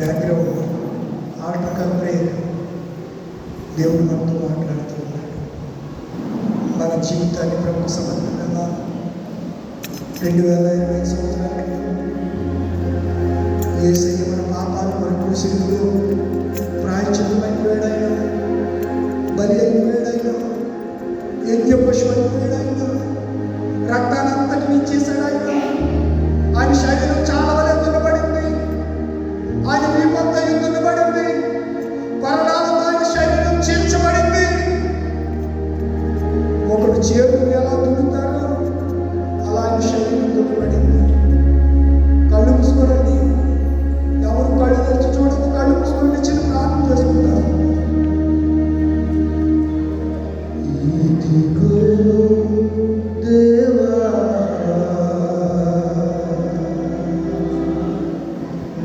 Background ఆట come దేవుడు మనతో మాట్లాడుతున్నాడు. మన జీవితాన్ని ప్రభు సమర్థంగా రెండు వేల ఇరవై సంవత్సరాలు క్రితం ఏసై మన పాపాలు మన కృషి ప్రాయశ్చితం బలి అయిపోయాడైనా యజ్ఞ పశువు అయిపోయాడైనా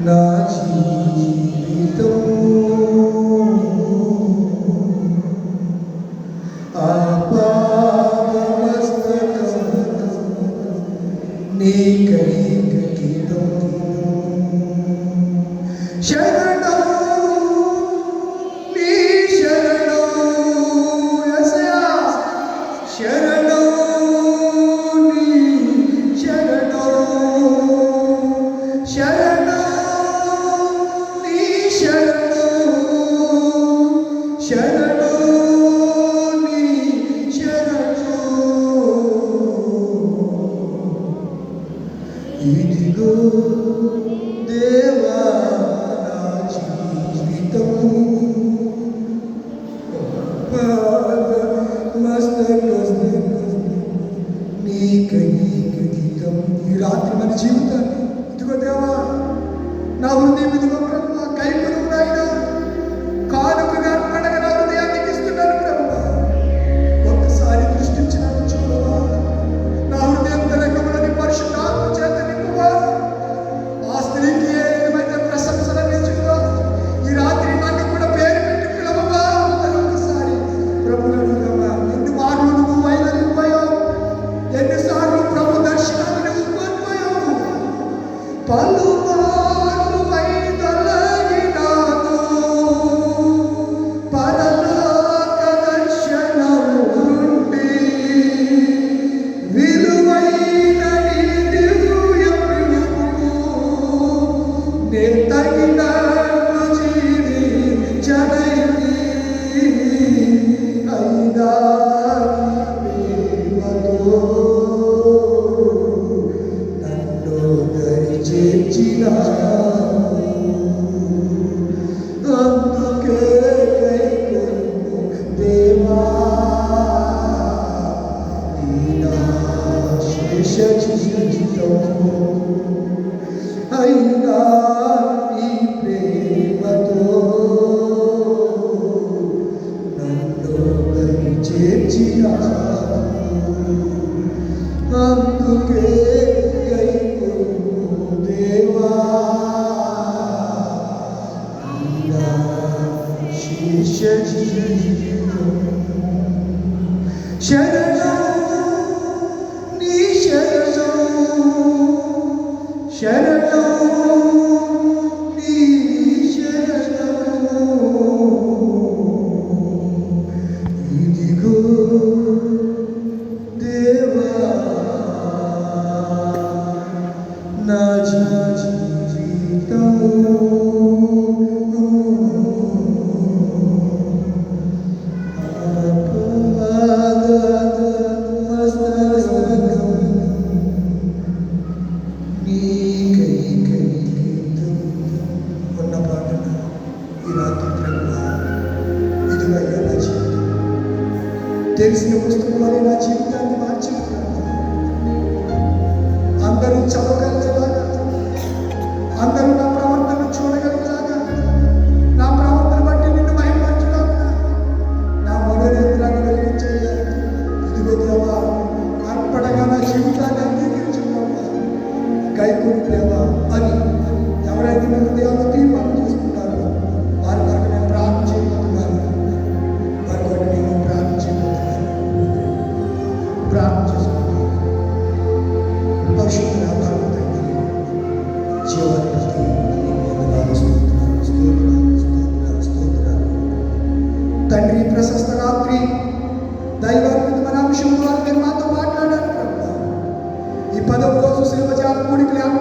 Nazi. না হলে comunicar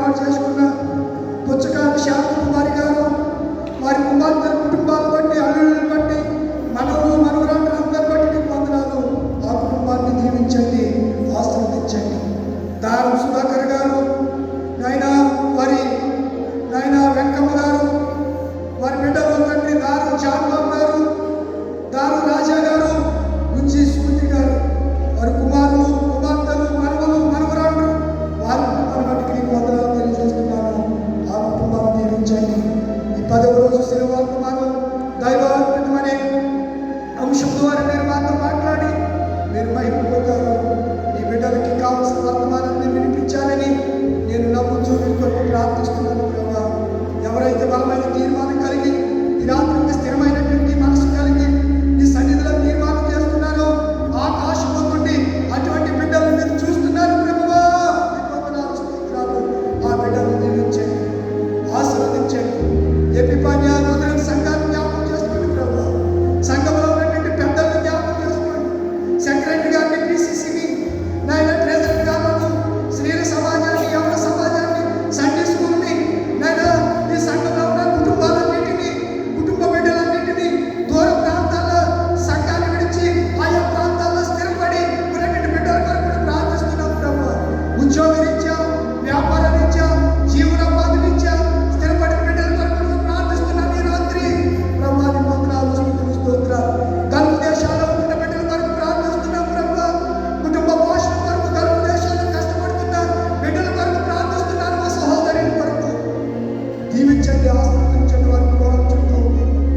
ఆస్తినించండి ఆస్తినించండి వారి గోడ చుట్టూ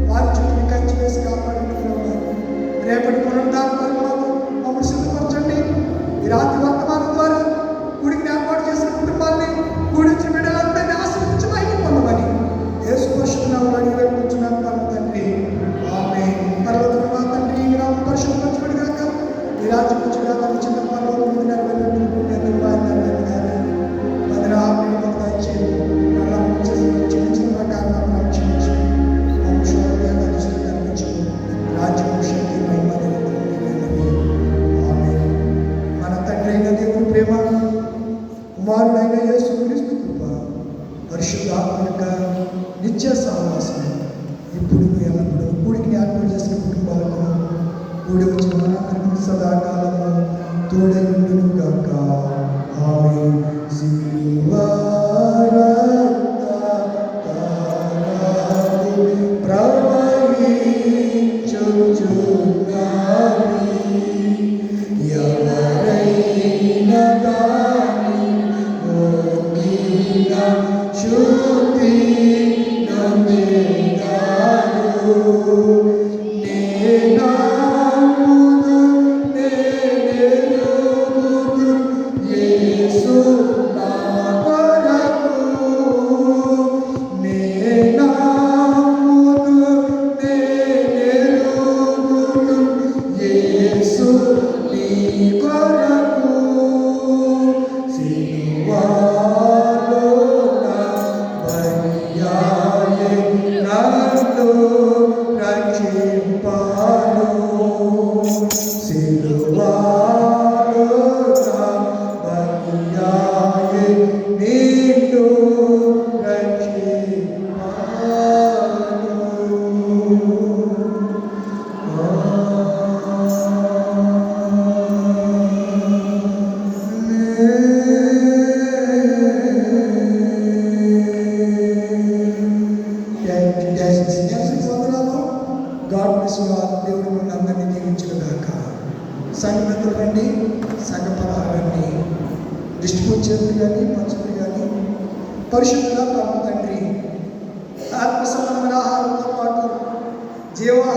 వారి చుట్టూ కంచి వేసి కాపాడు साथ में सलाम रहा और जीवा